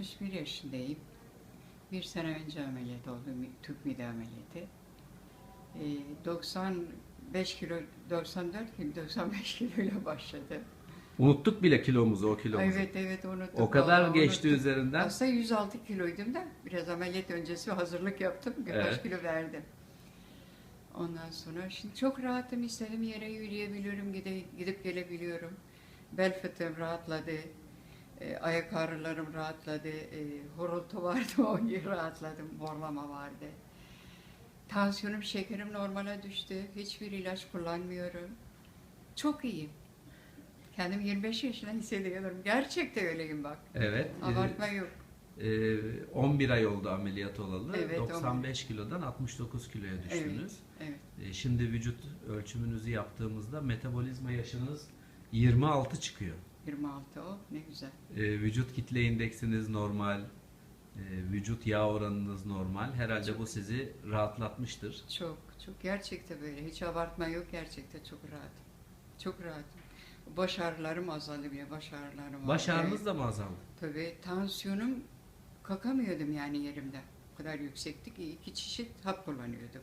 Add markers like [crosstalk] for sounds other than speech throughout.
61 yaşındayım. Bir sene önce ameliyat oldum, tüp mide ameliyatı. Ee, 95 kilo, 94 kilo, 95 kiloyla başladı. Unuttuk bile kilomuzu o kilomuzu. Evet evet unuttum. O kadar vallahi geçti unuttum. üzerinden. Aslında 106 kiloydum da biraz ameliyat öncesi hazırlık yaptım. Birkaç Evet. kilo verdim. Ondan sonra şimdi çok rahatım. istediğim yere yürüyebiliyorum, gide, gidip gelebiliyorum. Bel fıtığım rahatladı. E, ayak ağrılarım rahatladı. E, horultu vardı, [laughs] o rahatladım. Horlama vardı. Tansiyonum, şekerim normale düştü. Hiçbir ilaç kullanmıyorum. Çok iyiyim. Kendim 25 yaşında hissediyorum. Gerçekten öyleyim bak. Evet. e, Abartma yok. e, 11 ay oldu ameliyat olalı. Evet, 95 kilodan 69 kiloya düştünüz. Evet. E, Şimdi vücut ölçümünüzü yaptığımızda metabolizma yaşınız 26 çıkıyor. 26 o ne güzel. E, vücut kitle indeksiniz normal, e, vücut yağ oranınız normal. Herhalde bu sizi rahatlatmıştır. Çok çok gerçekten böyle. Hiç abartma yok gerçekten çok rahat. Çok rahat. Baş ağrılarım azaldı bile. Baş ağrılarım Baş ağrınız da mı azaldı? Tabii tansiyonum kalkamıyordum yani yerimde. O kadar yüksekti ki iki çeşit hap kullanıyordum.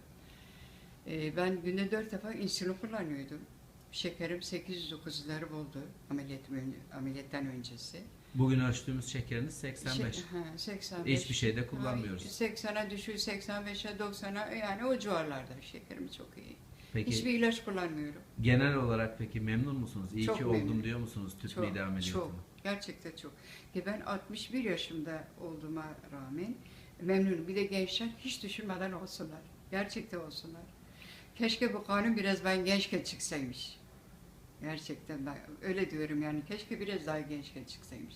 Ee, ben günde dört defa insülin kullanıyordum. Şekerim 809'ları buldu ameliyattan öncesi. Bugün ölçtüğümüz şekeriniz 85. Şey, ha, 85. Hiçbir şey de kullanmıyoruz. 80'a düşüyor, 85'e, 90'a yani o civarlarda şekerim çok iyi. Peki Hiçbir ilaç kullanmıyorum. genel olarak peki memnun musunuz? İyi Çok ki oldum memnunum. diyor musunuz tüp Çok, mide ameliyatına? çok. Gerçekten çok. Ki ben 61 yaşımda olduğuma rağmen memnunum. Bir de gençler hiç düşünmeden olsunlar. Gerçekten olsunlar. Keşke bu kanun biraz ben gençken çıksaymış. Gerçekten ben öyle diyorum yani. Keşke biraz daha gençken çıksaymış.